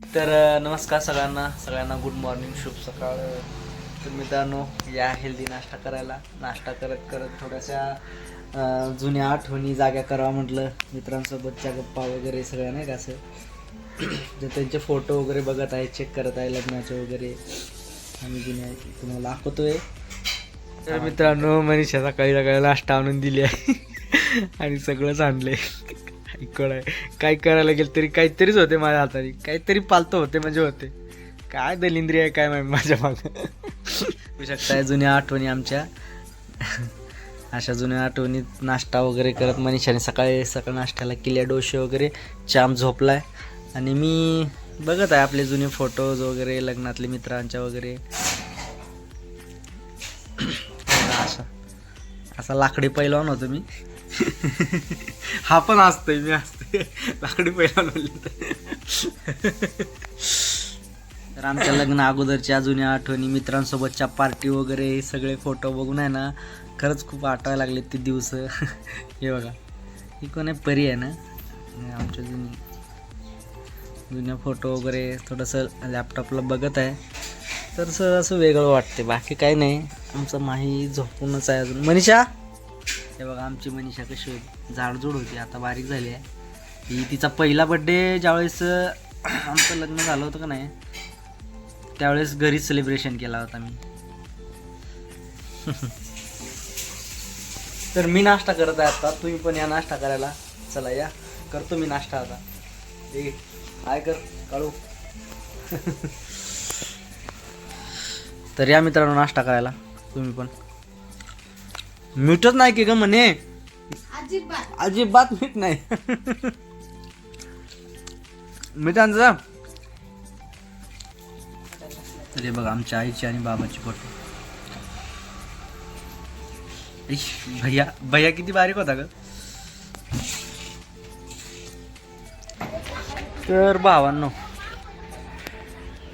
तर नमस्कार सगळ्यांना. सगळ्यांना गुड मॉर्निंग शुभ सकाळ. तर मित्रांनो या हेल्दी नाश्ता करायला. नाश्ता करत करत थोड्याशा जुन्या आठवणी जाग्या करावा म्हटलं. मित्रांसोबतच्या गप्पा वगैरे सगळ्या नाही का असं. जे त्यांचे फोटो वगैरे बघत आहे चेक करत आहे लग्नाचे वगैरे. आम्ही जुन्या तुम्हाला दाखवतोय. तर मित्रांनो मनीषा सकाळी सकाळी नाश्ता आणून दिली आहे. आणि सगळंच आणलंय. इकडं आहे काय करायला गेलं तरी काहीतरीच होते माझ्या हाताने. काहीतरी पालतो होते म्हणजे होते. काय दलिंद्री आहे काय माहिती माझ्या मागं. शकताय जुन्या आठवणी आमच्या. अशा जुन्या आठवणीत नाश्ता वगैरे करत मनीषाने सकाळी सकाळ नाश्त्याला किल्या डोसे वगैरे चाम झोपलाय. आणि मी बघत आहे आपले जुने फोटोज वगैरे लग्नातले मित्रांच्या वगैरे. असा असा लाकडी पैलवान होतो मी. हा पण असतोय मी असते लाकडी पहिला म्हणले तर. आमच्या लग्न अगोदरच्या जुन्या आठवणी मित्रांसोबतच्या पार्टी वगैरे हे सगळे फोटो बघून आहे ना खरंच खूप आठवायला लागले ते दिवस. हे बघा. ही कोण आहे? परी आहे ना? आमच्या जुनी. जुन्या फोटो वगैरे थोडंसं लॅपटॉपला बघत आहे. तर सर असं वेगळं वाटते बाकी काही नाही. आमचं माही झोपूनच आहे अजून. मनीषा? हे बघा आमची मनीषा कशी होती जाडजूड होती आता बारीक झाली आहे. ही तिचा पहिला बड्डे ज्यावेळेस आमचं लग्न झालं होतं का नाही त्यावेळेस घरीच सेलिब्रेशन केला होता मी. तर मी नाश्ता करत आहे आता. तुम्ही पण या नाश्ता करायला. चला या. करतो मी नाश्ता आता. ए काय कर काढू? तर या मित्रांनो नाश्ता करायला. तुम्ही पण. मीठच नाही की ग म्हणे? अजिबात. मीठ नाही. मिठांचं तर हे बघा आमच्या आईची आणि बाबाची फोटो. इश, भैया भैया किती बारीक होता ग? तर भावांनो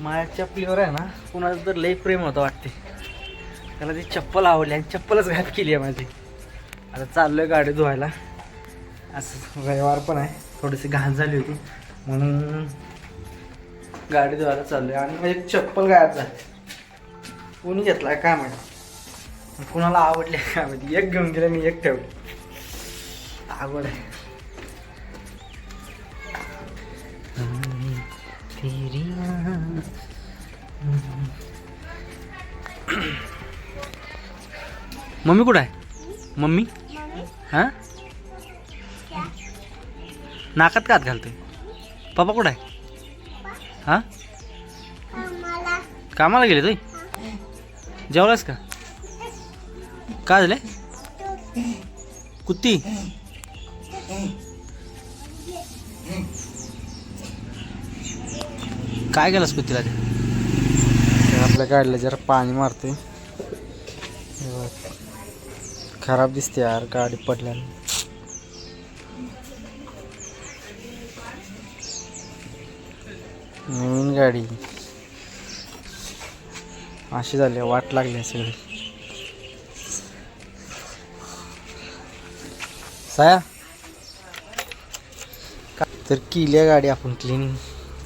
माझ्या चपलीवर आहे ना कुणाचं तर लई प्रेम होतं वाटते त्याला ती चप्पल आवडली आणि चप्पलच घात केली आहे माझी. आता चाललोय गाडी धुवायला. असं रविवार पण आहे. थोडीशी घाण झाली होती. म्हणून गाडी धुवायला चाललोय. आणि माझी चप्पल गायब झाली. कोणी आहे काय माहिती? कुणाला आवडली काय माहिती? एक घेऊन गेलं मी एक ठेवली. आवड आहे. मम्मी कुठं आहे? मम्मी? हां? नाकात का हात घालते पप्पा कुठं आहे? हां? कामाला गेले तुम्ही? जेवलास का? काय झालं? कुत्ती? काय केलंस कुत्तीला ते? आपल्या गाडीला जरा पाणी मारते खराब दिसते यार गाडी पडल्याने. नवीन गाडी. अशी झाली वाट लागली आहे सगळी. साया? का तर केली आहे गाडी आपण क्लीन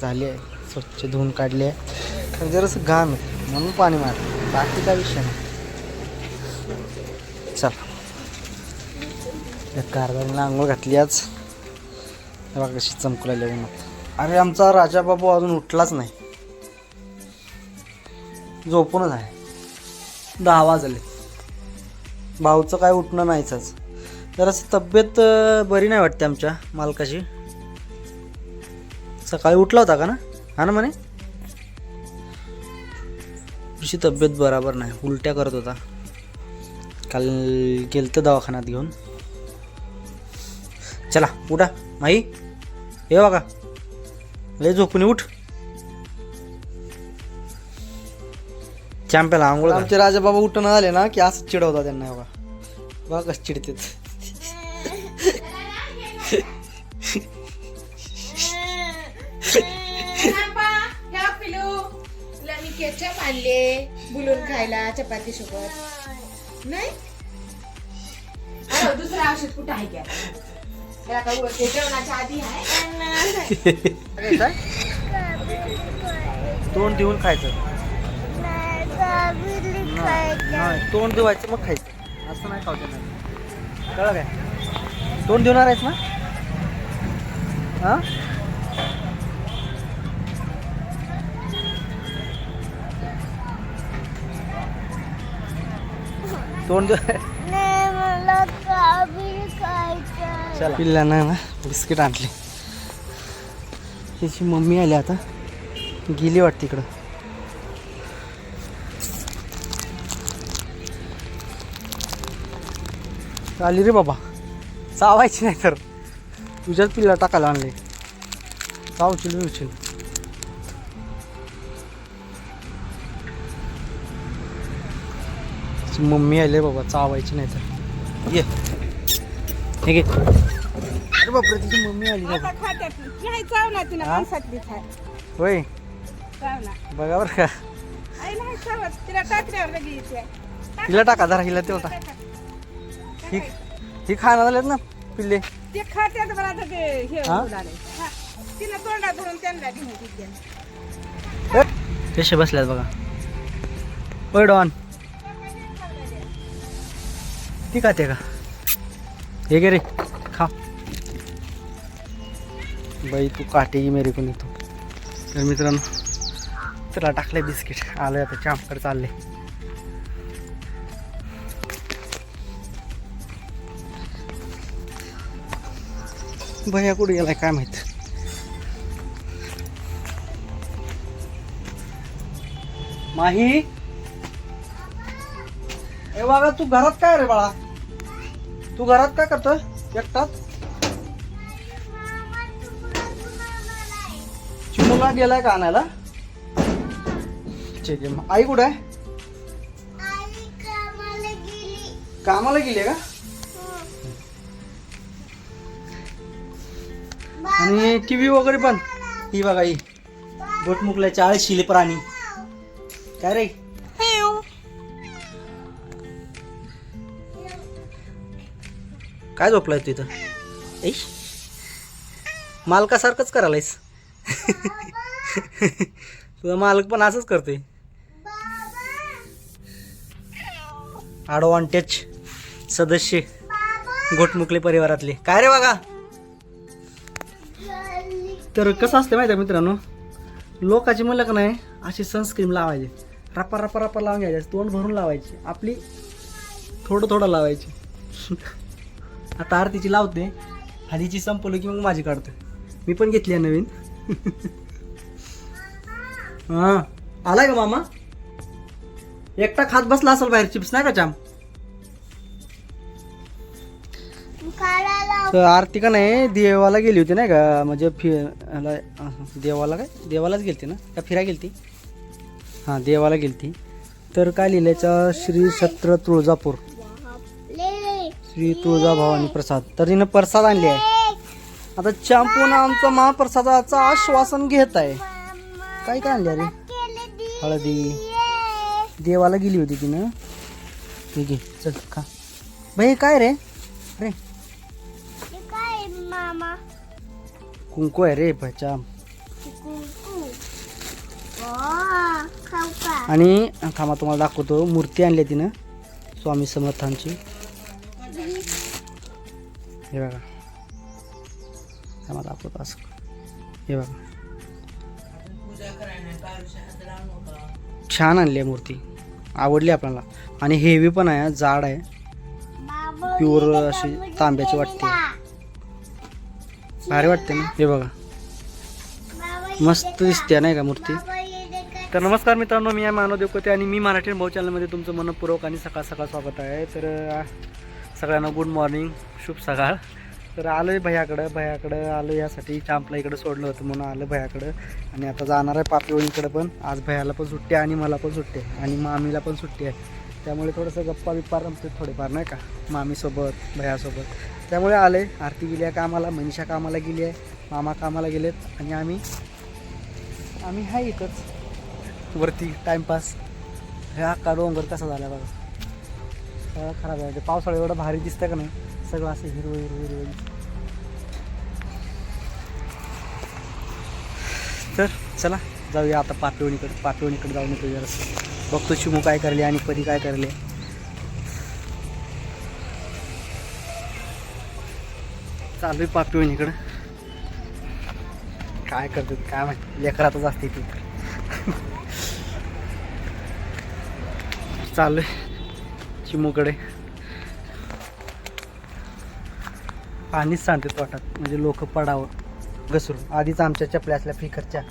झाली आहे स्वच्छ धुवून काढली आहे. जरासं घाण म्हणून पाणी मारलं. बाकी काय विषय नाही. चला. या कारभारीला आंघोळ घातली आज. तेव्हा कशी चमकू लागली मग अरे आमचा राजा बाबू अजून उठलाच नाही. झोपूनच आहे. दहा वाजले. भाऊचं काय उठणं नाहीच आज. जरासं तब्येत बरी नाही वाटते आमच्या मालकाची. सकाळी उठला होता का ना? हा ना म्हणे? तुझी तब्येत बराबर नाही. उलट्या करत होता. काल गेलं तर दवाखान्यात घेऊन. चला उठा. माई हे बघा. लय झोपून उठ. चॅम्पियन आंघोळ आमचे राजा बाबा उठून आले ना की असं चिडवता त्यांना बघा. बघा कसं चिडतेत. केचप आणले बुलून खायला चपाती सोबत. नाही? दुसरं औषध कुठं आहे का तोंड देऊन खायचं. नाही तोंड धुवायचं मग खायचं. असं नाही खाऊ देणार. कळलं काय? तोंड देणार आहेस ना? हा? तोंड देऊ पिल्लांना ना बिस्किट आणले. त्याची मम्मी आली आता. गेली वाटते इकडं. आली रे बाबा. चावायची नाही तर. तुझ्याच पिल्ला टाकायला आणले. चावशील उचल तिची मम्मी आली बाबा चावायची नाही तर. ये. ठीक आहे अरे बापरे तिची मम्मी आली बाबा चाव ना तिला हा? माणसातली खाय. होय? बघा बरं का. आई नाही चावत तिला टाकल्यावर लगे येते. हिला टाका जरा हिला तेवढा. ही ही खाणार झालेत ना पिल्ले? ते खात्यात बरं आता ते हे हा? होऊ लागले. हा. तिनं तोंडात धरून त्यांना घेऊन कसे बसल्यात बघा. होय डॉन ती खाते का? हे गे रे. बाई तू काटेगी मेरे कोणी येतो तर मित्रांनो चला टाकले बिस्किट. आलं आता चांपकडे चालले. भैया कुठे गेलाय काय माहीत? माही? ए बाबा तू घरात काय रे बाळा? तू घरात काय करतोय? एकटाच? चिमुला गेलाय का आणायला? ठीक आहे आई कुठे आहे? कामाला गेली. का? आणि टीव्ही वगैरे पण? ही बघा ही. बोटमुकल्याच्या आळशीले प्राणी. काय रे? काय झोपलाय तू इथं? ऐश. मालकासारखंच करायलायस. तुझा मालक पण असंच करते ॲडव्हान्टेज सदस्य घोटमुकले परिवारातले. काय रे बघा तर कसं असतं माहिती आहे मित्रांनो? लोकाची मुलं का नाही अशी सनस्क्रीन लावायची. रपा रपा रपा लावून घ्यायची. तोंड भरून लावायची. आपली थोडं थोडं लावायची. आता आरतीची लावते. आधीची संपवलं की मग माझी काढतो मी पण घेतली आहे नवीन. हा. आलाय का मामा? एकटा खात बसला असेल बाहेर चिप्स नाही का चाम तर आरती का नाही देवाला गेली होती नाही का? म्हणजे फि ह्याला, देवाला काय? देवालाच गेलती ना? का फिरा गेलती? हां देवाला गेलती. तर काय लिहिल्याचं? श्री छत्र तुळजापूर. श्री तुळजा भवानी प्रसाद. तर हिनं प्रसाद आणले आहे. आता चॅम्पून आमचा महाप्रसादाचं आश्वासन घेत आहे. काय काय आणले अरे हळदी. देवाला गेली होती तिनं. ठीक आहे चल खा. बाई काय रे? रे कुंकू आहे रे बचाम आणि थांबा तुम्हाला दाखवतो. मूर्ती आणली तिनं स्वामी समर्थांची. हे बघा. थांबा दाखवतो असं. हे बघा. छान आणली आहे मूर्ती. आवडली आपल्याला. आणि हेवी पण आहे जाड आहे. प्युअर अशी तांब्याची वाटते. भारी वाटते ना? हे बघा. मस्त दिसते नाही का मूर्ती? तर नमस्कार मित्रांनो मी आहे मानव देवकोते आणि मी मराठी भाऊ चॅनलमध्ये तुमचं मनपूर्वक आणि सकाळ सकाळ स्वागत आहे. तर सगळ्यांना गुड मॉर्निंग शुभ सकाळ. तर आलो आहे भयाकडं भयाकडं आलो यासाठी चांपला इकडं सोडलं होतं म्हणून आलं भयाकडं. आणि आता जाणार आहे पापिवळीकडं पण. आज भयाला पण सुट्टी आहे आणि मला पण सुट्टी आहे. आणि मामीला पण सुट्टी आहे. त्यामुळे थोडंसं गप्पा बिप्पा रमते थोडेफार नाही का? मामीसोबत भयासोबत. त्यामुळे आले आरती गेली आहे कामाला मनीषा कामाला गेली आहे. मामा कामाला गेलेत. आणि आम्ही आम्ही आहे इथंच. वरती टाईमपास हे अख्खा डोंगर कसा झाला बघा. सगळं खराब आहे. ते पावसाळा एवढं भारी दिसतं का नाही? सगळं असं हिरवं हिरवं हिरवं तर चला जाऊया आता पाटवणीकडे पाटवणीकडे जाऊन येतो जरा. बघतो चिमू काय करले आणि परी काय करले. चालू आहे पापिवणीकडं काय करतो काय माहिती लेकरातच असते ती. चालू आहे चिमूकडे पाणीच सांगते तोटात म्हणजे लोक पडावं घसरून. आधीच आमच्या चपल्या असल्या फिकरच्या.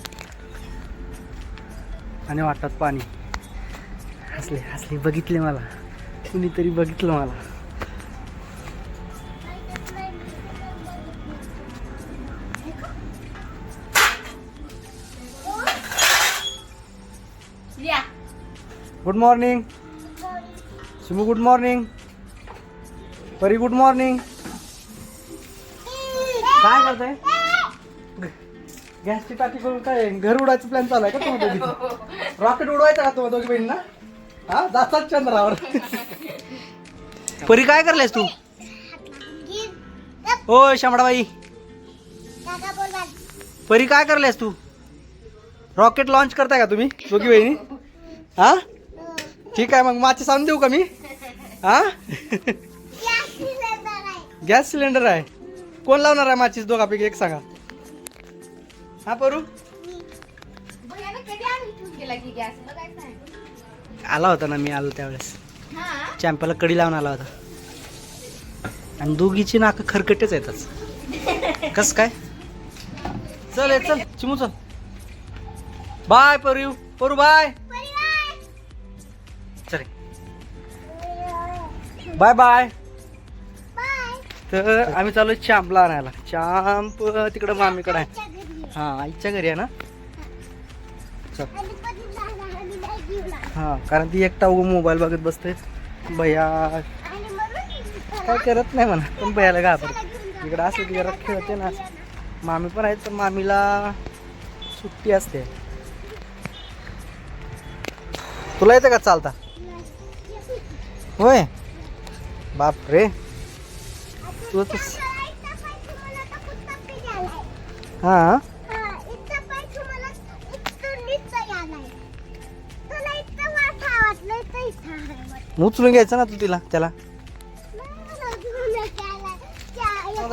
आणि वाटतात पाणी. हसले हसले. बघितले मला. कुणीतरी बघितलं मला. Good morning Shimu good morning Pari good morning काय करताय? गॅसची टाकी करून काय घर उडायचं प्लॅन चालू आहे का तुम्हाला दोघी रॉकेट उडवायचं का तुम्हाला दोघी बहिणींना? हा? जातात चंद्रावर. परी काय करलेस तू? ओ शामडाबाई परी काय करलेस तू? रॉकेट लॉन्च करताय का तुम्ही दोघी बहिणी? हा? ठीक आहे मग माची सांगून देऊ का मी? हा? गॅस सिलेंडर आहे. कोण लावणार आहे माचीस दोघापैकी एक सांगा. हा परू? आला होता ना मी आलो त्यावेळेस. चॅम्पाला कडी लावून आला होता. आणि दोघीची नाक खरकटेच येतात कस काय? चल ये, चल. चिमू चल. बाय परू. परू बाय. चल. Bye bye. तर आम्ही चालू चांपला आणायला. चांप तिकडं मामीकडे आहे. हा आईच्या घरी आहे ना? चल. हा कारण ती एकटा उगं मोबाईल बघत बसते. भैया काय करत नाही म्हणा पण भैयाला घाबरत. इकडं असलं की जरा खेळते ना. मामी पण आहेत पण मामीला सुट्टी असते. तुला येतं का चालता? होय? बाप रे. तू तर हा? उचलून घ्यायचं ना तू तिला त्याला?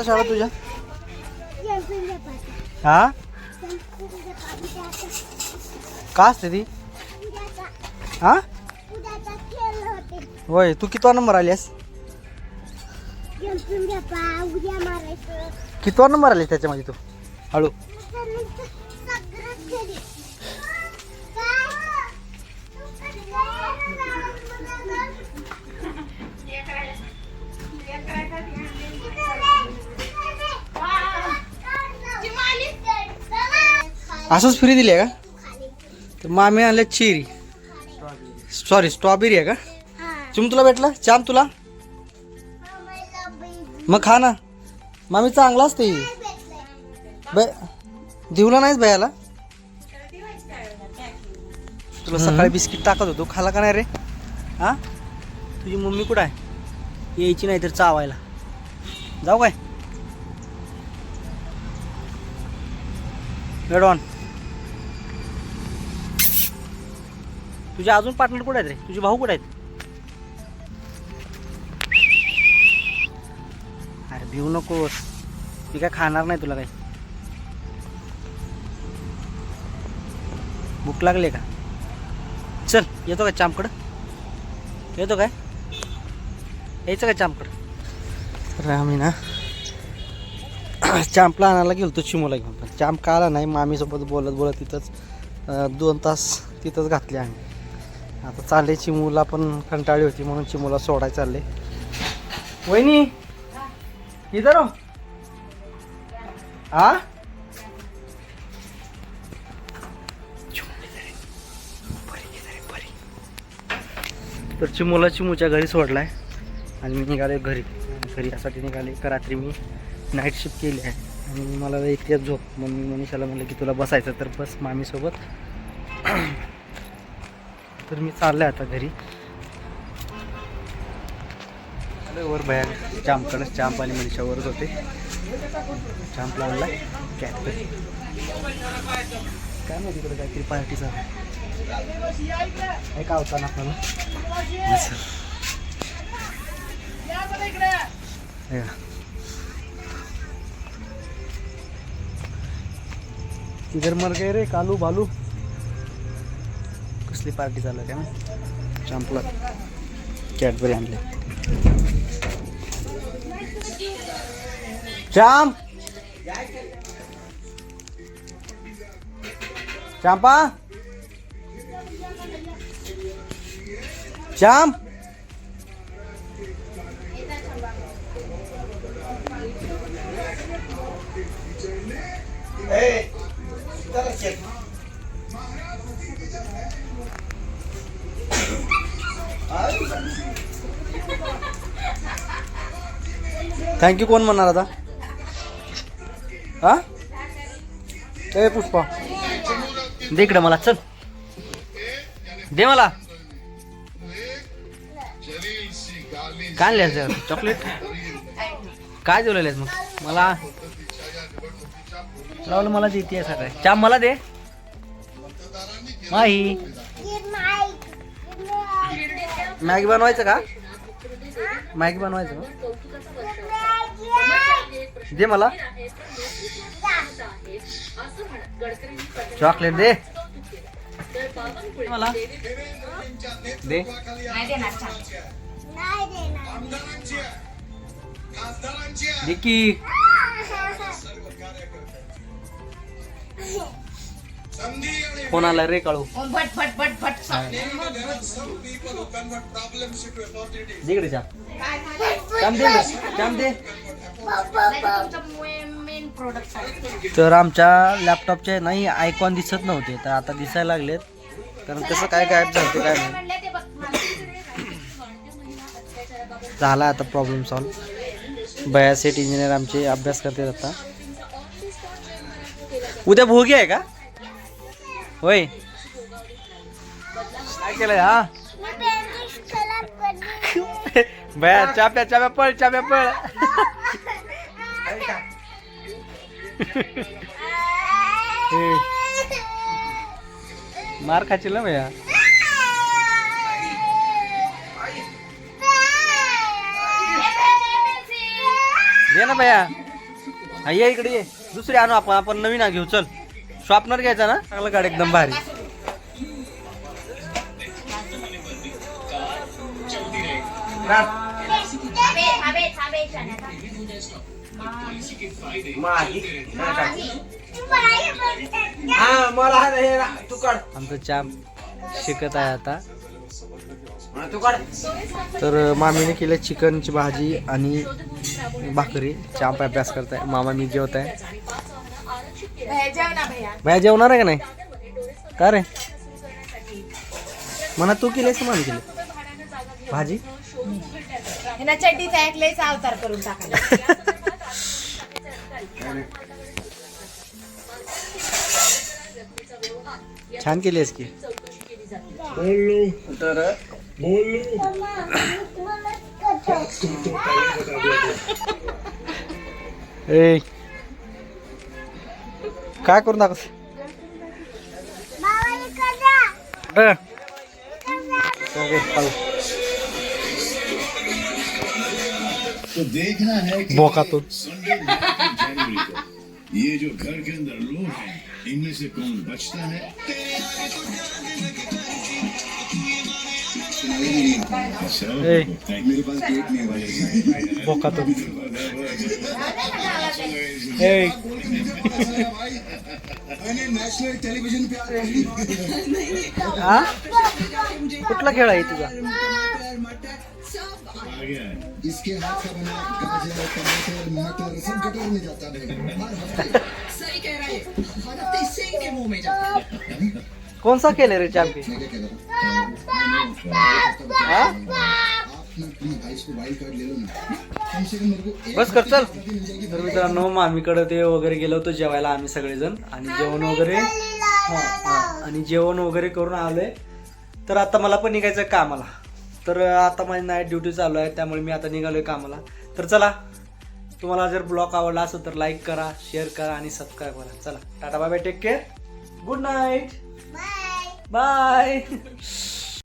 शाळा तुझ्या? हा? का असते ती? हा? होय तू कितवा नंबर आलीस उद्या मारायचं कितवा नंबर आलीस त्याच्यामध्ये तू? हळू. असंच फ्री दिली आहे का? तर मामी आणल्या चेरी. सॉरी स्ट्रॉबेरी आहे का? चिम तुला भेटला? चाम तुला? मग खा ना. मामी चांगलाच असते. ब दिवला नाहीच भयाला तुला सकाळी बिस्किट टाकत होतो. खाला का नाही रे? हा? तुझी मम्मी कुठं आहे? यायची नाही तर चावायला. जाऊ काय? रेड ऑन तुझे अजून पार्टनर कुठे आहेत रे? तुझे भाऊ कुठे आहेत? अरे भिऊ नकोस. मी काय खाणार नाही तुला काही. भूक लागली का? चल येतो का चामकडं? येतो काय? यायचं का चामकडं? तर आम्ही ना चांपला आणायला गेलो तो चिमूला घेऊन पण चांप का आला नाही? मामीसोबत बोलत बोलत तिथंच दोन तास तिथंच घातले आम्ही. आता चालले चिमूला पण कंटाळी होती म्हणून चिमूला सोडायला चालले. वहिनी! इधर हो आ? तर चिमूला चिमूच्या घरी सोडलाय आणि मी निघाले घरी. घरी यासाठी निघाले का रात्री मी नाईट शिफ्ट केली आहे. आणि मला एकट्याच झोप. मग मी मनीषाला म्हणलं की तुला बसायचं तर बस मामीसोबत. तर मी चाललोय आता घरी. वर भया चांपकडं चांप आणि मनीषा वरच होते. चांप लावला कॅप काय माहिती तिकडे काहीतरी पार्टीचा काय का होता ना आपल्याला? किधर मर गए रे कालू बालू कसली पार्टी चालू आहे काय चंपला. कॅडबरी आणले. શ્યામ શ્યામપા શ્યામ Hey, थँक्यू कोण म्हणणार आता? हा? ए पुष्पा. दे इकडे मला चल. दे मला. काय लिहायचं चॉकलेट? काय जेवलेलं आहेस मग? मला. लावलं मला देते काय चा मला दे. माही. मॅगी बनवायचं का? मॅगी बनवायचं दे मला. चॉकलेट दे. दे मला. दे. नाही देणार छान नाही देणार दे की आला रे काळू? दे दे मेन प्रोडक्ट तर आमच्या लॅपटॉपचे नाही आयकॉन दिसत नव्हते तर आता दिसायला लागलेत. कारण कसं काय गायब झालं ते काय नाही झाला आता प्रॉब्लेम सॉल्व बयासेट इंजिनियर आमचे अभ्यास करतात आता. उद्या भोगी आहे का? होय. काय केलंय हा? बया चाप्या चाप्या पळ चाप्या पळ. मार खाशील ना भैया? दे ना भैया. ये इकडे ये. दुसरी आणू आपण आपण नवीन आ घेऊ चल. शॉपनर घ्यायचा ना? चांगलं गाड एकदम भारी. आमचं चाम शिकत आहे आता. तर मामीने केलं चिकनची भाजी आणि भाकरी. चाप अभ्यास करताय. मामा मी जेवत आहे भैया भैया जेवणार आहे का नाही? का रे? म्हणा तू केलीस मान केली? भाजी? लयचा अवतार करून टाकायला छान केली आहेस की. तर ए काय करून दाखव बाबा इकडं जा. तो देखना है. कि बोका तो संडे जनवरी को ये जो घर के अंदर लोग हैं इनमें से कौन बचता है? मेरे पास डेट नहीं है भाई बोका तो ए मैंने नेशनल टेलीविजन पे आ हा कुठला खेळ आहे तुझा? गया है इसके हाथ का बना गाजर टमाटर मटर सब गटर में जाता है। हर हफ्ते सही कह रहा है। हर हफ्ते सिंह के मुंह में जाता है। कोण सा केले रे चॅम्पियन हा। बस कर चल. तर मित्रांनो मामीकडे ते वगैरे गेलो होतो जेवायला आम्ही सगळेजण. आणि जेवण वगैरे हा, हा. आणि जेवण वगैरे करून आलोय. तर आता मला पण निघायचं आहे कामाला. तर आता माझी नाईट ड्युटी चालू आहे त्यामुळे मी आता निघालोय कामाला. तर चला तुम्हाला जर ब्लॉग आवडला असेल तर लाईक करा शेअर करा आणि सबस्क्राईब करा. चला tata bye bye take care good night bye bye